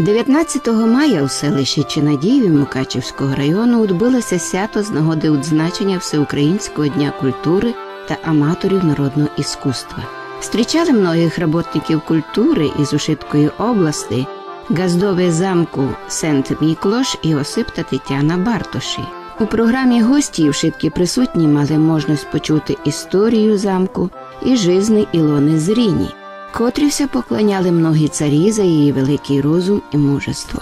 19 мая у селищі Чинадіїві Мукачівського району відбулося свято з нагоди відзначення Всеукраїнського дня культури та аматорів народного іскусства. Встрічали многих роботників культури із Ушиткої області, газдове замку Сент Міклош і Осип та Тетяна Бартоші. У програмі гості вшитки присутні мали можливість почути історію замку і жизни Ілони Зріні, котрі все поклоняли многі царі за її великий розум і мужество.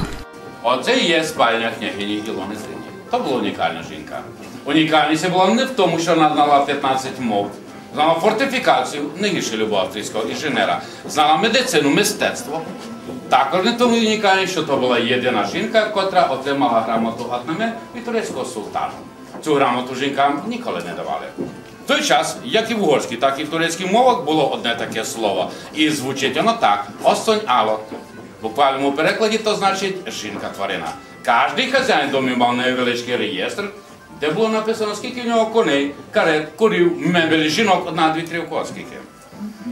Оце і є спальня княгині Ілони Зрині. То була унікальна жінка. Унікальність була не в тому, що вона знала 15 мов, знала фортифікацію, не гірше любого австрійського інженера, знала медицину, мистецтво. Також не тому унікальність, що то була єдина жінка, котра отримала грамоту Атнаме від турецького султана. Цю грамоту жінкам ніколи не давали. Той час, як і в угорській, так і в турецькій мовах було одне таке слово. І звучить воно так: осонь ало. В буквальному перекладі то значить жінка-тварина. Кожний хазяїн домів мав невеличкий реєстр, де було написано, скільки в нього коней, карет, курів, мебель, жінок, одна, дві, три, скільки.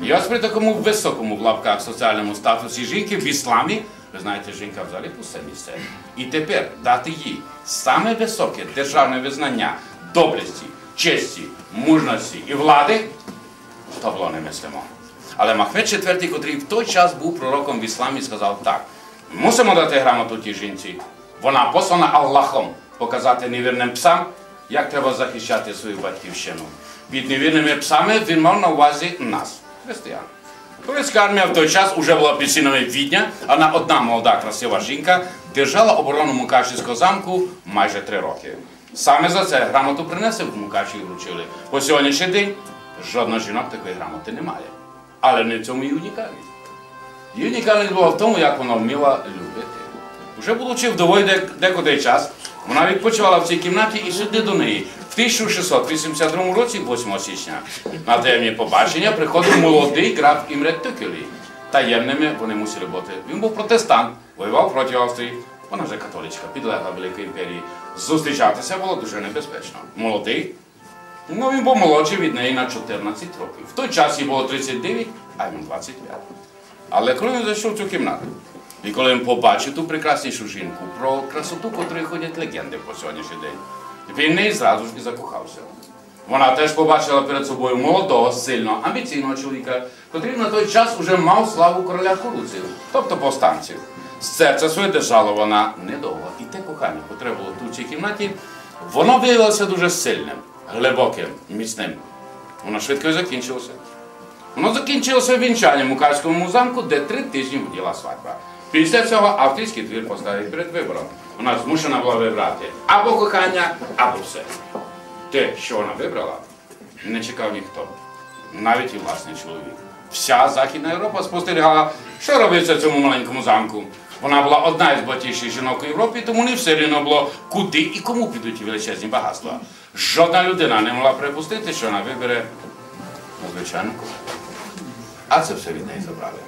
І ось при такому високому в лапках соціальному статусі жінки в ісламі, ви знаєте, жінка взагалі пусте місце. І тепер дати їй саме високе державне визнання доблесті, честі, мужності і влади, то було немислимо. Але Махмед IV, котрий в той час був пророком в ісламі, сказав так: мусимо дати грамоту тій жінці. Вона послана Аллахом показати невірним псам, як треба захищати свою батьківщину. Під невірними псами він мав на увазі нас, християн. Турецька армія в той час вже була під стінами Відня, а одна молода красива жінка держала оборону Мукачівського замку майже три роки. Саме за це грамоту принесли в Мукачі і вручили. По сьогоднішній день жодна жінок такої грамоти не має. Але не в цьому і унікальність. Її унікальність була в тому, як вона вміла любити. Вже будучи вдовою декуди час, вона відпочивала в цій кімнаті і сюди до неї. В 1682 році, 8 січня, на таємні побачення приходив молодий граф Імрет Тюкелі. Таємними вони мусили бути. Він був протестант, воював проти Австрії. Вона вже католичка, підлегла Великої імперії. Зустрічатися було дуже небезпечно. Молодий. Ну, він був молодший від неї на 14 років. В той час їй було 39, а йому 25. Але коли він зайшов цю кімнату, і коли він побачив ту прекраснішу жінку, про красоту, котрої ходять легенди по сьогоднішній день, він неї зразу ж і закохався. Вона теж побачила перед собою молодого, сильного, амбіційного чоловіка, котрий на той час уже мав славу короля корупції, тобто повстанців. З серця своє держала вона недовго. І те кохання, котре було тут в цій кімнаті, воно виявилося дуже сильним, глибоким, міцним. Воно швидко і закінчилося. Воно закінчилося вінчанням у Карському замку, де три тижні гуділа свадьба. Після цього австрійський двір поставив перед вибором. Вона змушена була вибрати або кохання, або все. Те, що вона вибрала, не чекав ніхто, навіть і власний чоловік. Вся Західна Європа спостерігала, що робиться в цьому маленькому замку. Вона була одна із багатіших жінок у Європі, тому не все рівно було, куди і кому підуть величезні багатства. Жодна людина не могла припустити, що вона вибере звичайно кохання. А це все від неї забрали.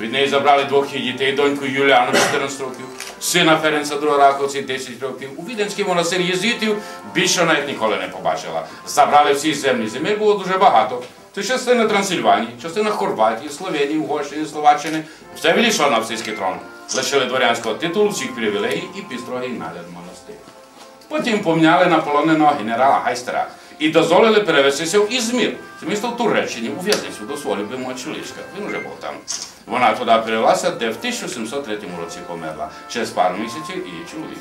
Від неї забрали двох її дітей, доньку Юліану 14 років, сина Ференца II Раковці 10 років. У Віденській монастирі єзуїтів більше їх ніколи не побачила. Забрали всі землі. Земель було дуже багато. Це частина Трансильванії, частина Хорватії, Словенії, Угорщини, Словаччини. Все вилійшло на австрійський трон. Лишили дворянського титулу, всіх привілеїв і підстрогий нагляд монастир. Потім поміняли на полоненого генерала Гайстера і дозволили перевестися в Ізмір, це місто в Туреччині, у в'язницю до свого любимого чоловічка. Він вже був там. Вона туди перевелася, де в 1703 році померла. Через пару місяців її чоловік.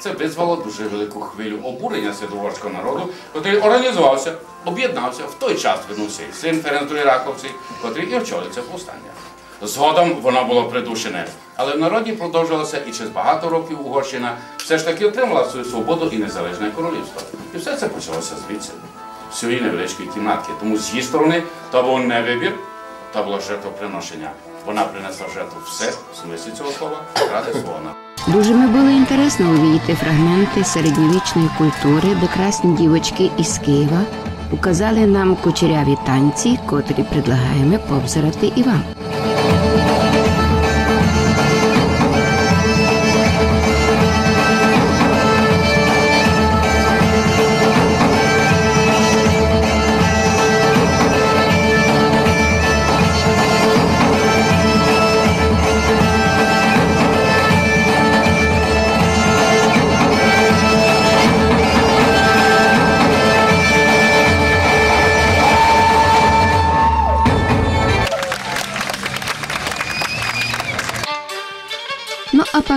Це визвало дуже велику хвилю обурення святогорського народу, який організувався, об'єднався. В той час вернувся і син Ференц Раковці, котрий і очолив повстання. Згодом воно було придушене, але в народі продовжилося і через багато років Угорщина все ж таки отримала свою свободу і незалежне королівство. І все це почалося звідси, з невеличкої кімнатки. Тому з її сторони то був не вибір, то було жертвоприношення. Вона принесла жертву все в смислі цього слова ради свого. Дуже ми було інтересно увидіти фрагменти середньовічної культури, де красні дівочки із Києва указали нам кучеряві танці, котрі предлагаємо повзирати і вам.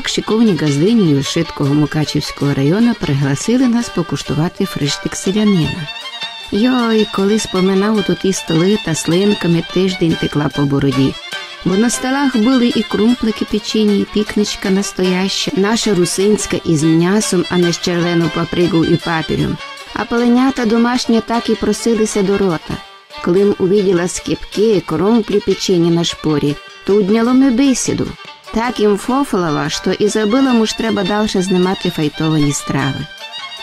Шиковні газдині шиткого Мукачівського району пригласили нас покуштувати фриштик селянина. Йой, коли споминав тут і столи та слинками тиждень текла по бороді. Бо на столах були і крумплики печені, і пікничка настояща, наша русинська із м'ясом, а не з червону папригу і папірем. А паленята домашні так і просилися до рота. Коли м увиділа скипки, кромплі печені на шпорі, то удняло ми бесіду. Так їм фофалала, що і забила муж треба дальше знімати файтовані страви.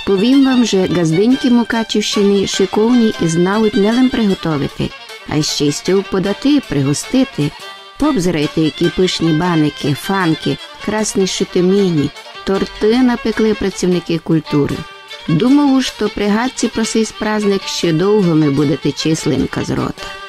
Повім вам же, газдиньки Мукачівщини шиковні і знають не лим приготовити, а й стюв подати, пригостити. Побзирайте, які пишні баники, фанки, красні шитиміні, торти напекли працівники культури. Думав, що при гадці про сей праздник ще довго ми буде течи слинка з рота.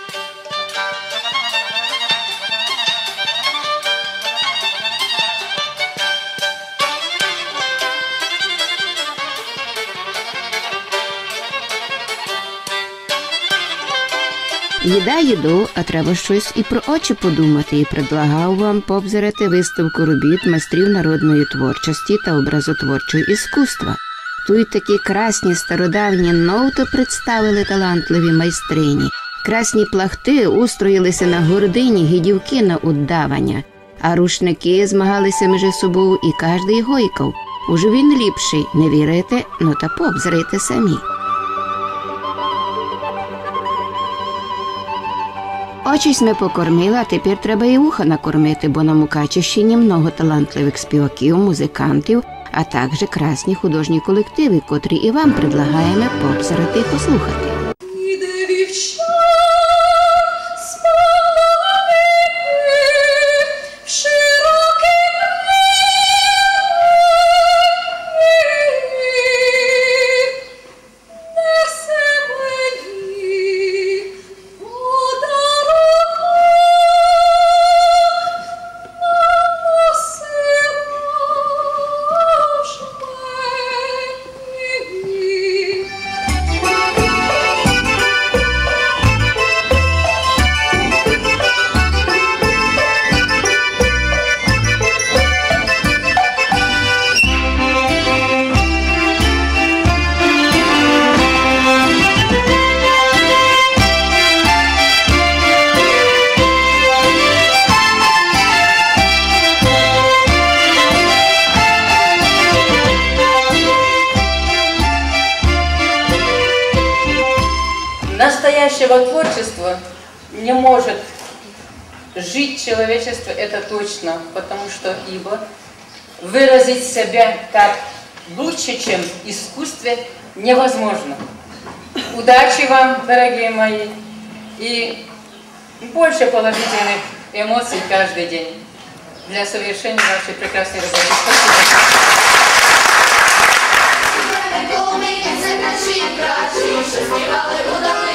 Їда їду, а треба щось і про очі подумати, і предлагав вам побзирати виставку робіт майстрів народної творчості та образотворчого іскусства. Тут такі красні стародавні ноути представили талантливі майстрині. Красні плахти устроїлися на гордині гідівки на удавання, а рушники змагалися між собою і кожний гойкав. Уже він ліпший, не вірите, ну та побзрайте самі. Очісь ми покормили, а тепер треба і вуха накормити, бо на Мукачівщині много талантливих співаків, музикантів, а також красні художні колективи, котрі і вам предлагаємо пообсирати і послухати. Настоящего творчества не может жить человечество, это точно, потому что ибо выразить себя как лучше, чем искусстве, невозможно. Удачи вам, дорогие мои, и больше положительных эмоций каждый день для совершения вашей прекрасной работы. Спасибо.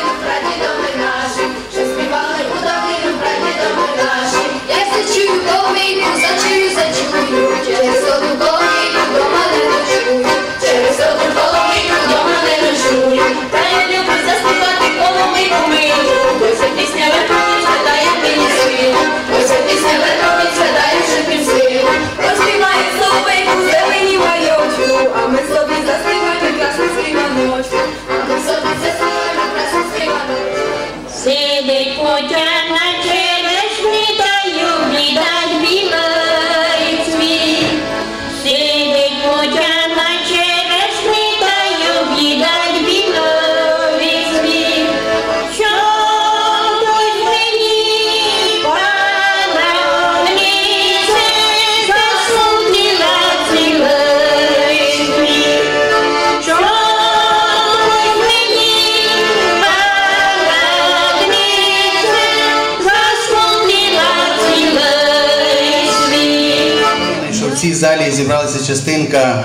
Цій залі зібралася частинка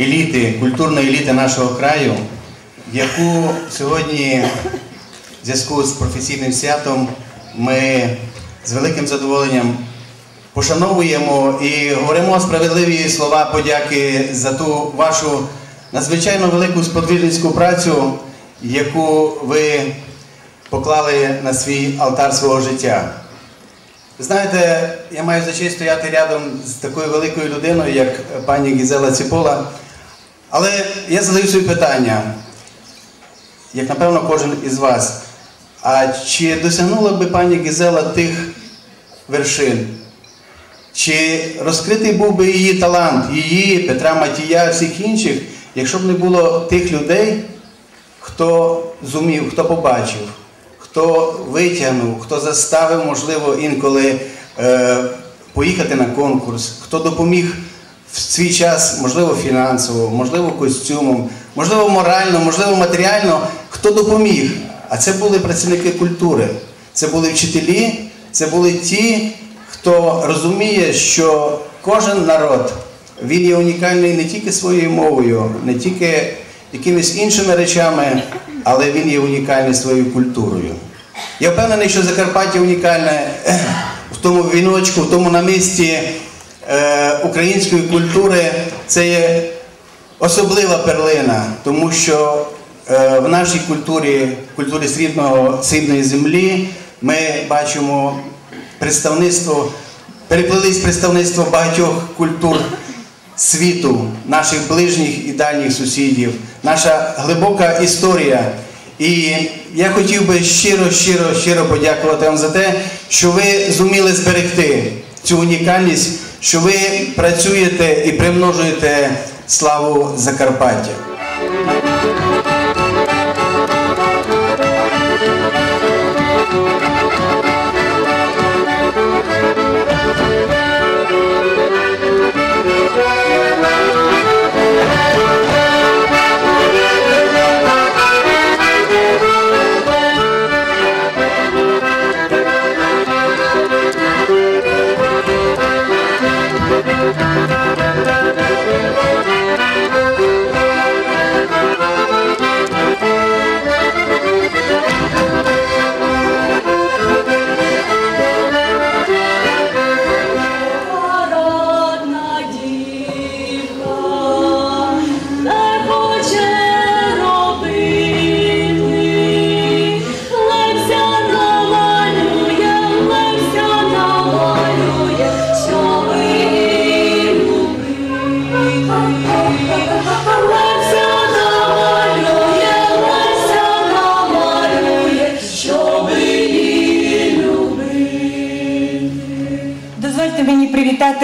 еліти, культурної еліти нашого краю, яку сьогодні в зв'язку з професійним святом ми з великим задоволенням пошановуємо і говоримо справедливі слова подяки за ту вашу надзвичайно велику сподвижницьку працю, яку ви поклали на свій алтар свого життя. Знаєте, я маю за честь стояти рядом з такою великою людиною, як пані Гізела Ціпола. Але я задаю собі питання, як напевно кожен із вас. А чи досягнула би пані Гізела тих вершин? Чи розкритий був би її талант, її, Петра Матія, всіх інших, якщо б не було тих людей, хто зумів, хто побачив, хто витягнув, хто заставив, можливо, інколи е, поїхати на конкурс, хто допоміг в свій час, можливо, фінансово, можливо, костюмом, можливо, морально, можливо, матеріально, хто допоміг. А це були працівники культури, це були вчителі, це були ті, хто розуміє, що кожен народ він є унікальний не тільки своєю мовою, не тільки якимись іншими речами, але він є унікальний своєю культурою. Я впевнений, що Закарпаття унікальне в тому віночку, в тому намисті е, української культури. Це є особлива перлина, тому що е, в нашій культурі, культурі срібного, срібної землі, ми бачимо представництво, переплились представництво багатьох культур світу, наших ближніх і дальніх сусідів, наша глибока історія. І я хотів би щиро, щиро, щиро подякувати вам за те, що ви зуміли зберегти цю унікальність, що ви працюєте і примножуєте славу Закарпаття. Родна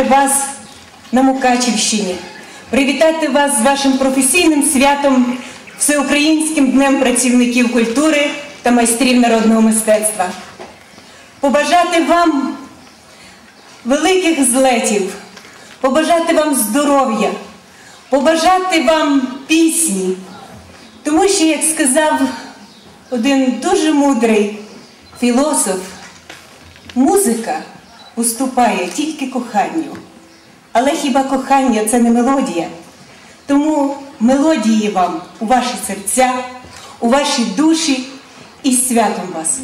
привітати вас на Мукачівщині, привітати вас з вашим професійним святом, Всеукраїнським днем працівників культури та майстрів народного мистецтва. Побажати вам великих злетів, побажати вам здоров'я, побажати вам пісні, тому що, як сказав один дуже мудрий філософ, Музика уступає тільки коханню. Але хіба кохання це не мелодія? Тому мелодії вам у ваші серця, у ваші душі і святом вас.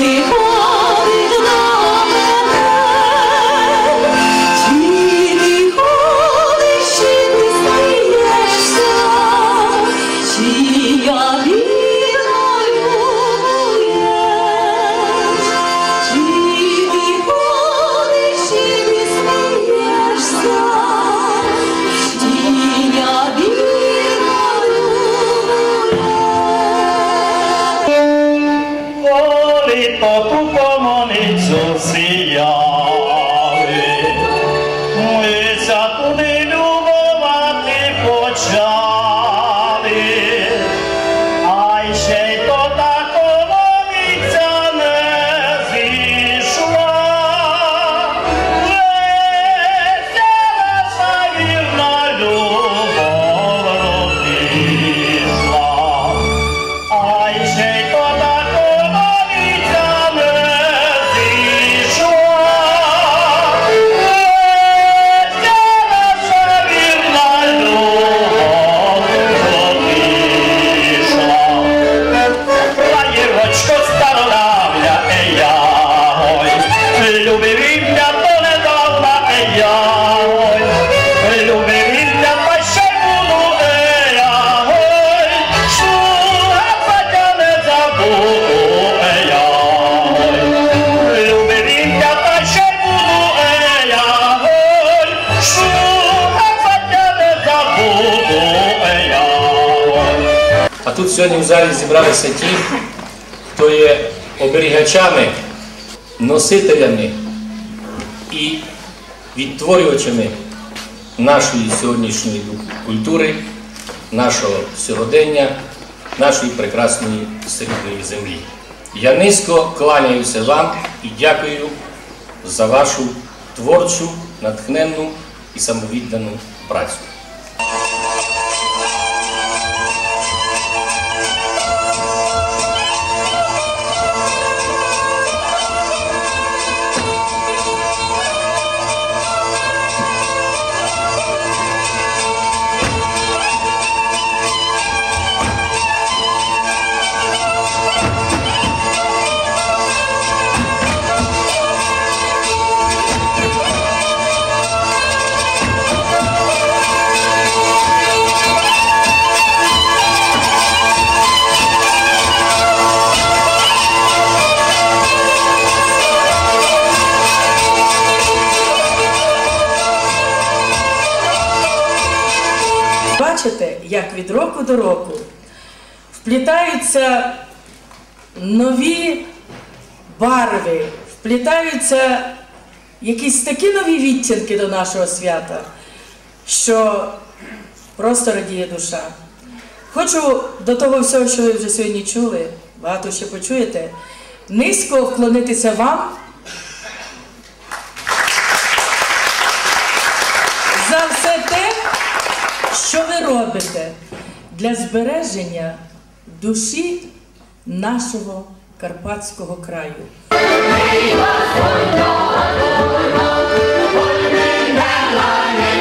people тут сьогодні в залі зібралися ті, хто є оберігачами, носителями і відтворювачами нашої сьогоднішньої культури, нашого сьогодення, нашої прекрасної срібної землі. Я низько кланяюся вам і дякую за вашу творчу, натхненну і самовіддану працю. Як від року до року вплітаються нові барви, вплітаються якісь такі нові відтінки до нашого свята, що просто радіє душа. Хочу до того всього, що ви вже сьогодні чули, багато ще почуєте, низько вклонитися вам за все те, що ви робите для збереження душі нашого карпатського краю. Thank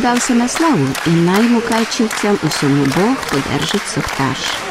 удався на славу, і наймукачівцям усьому Бог подержить сортаж.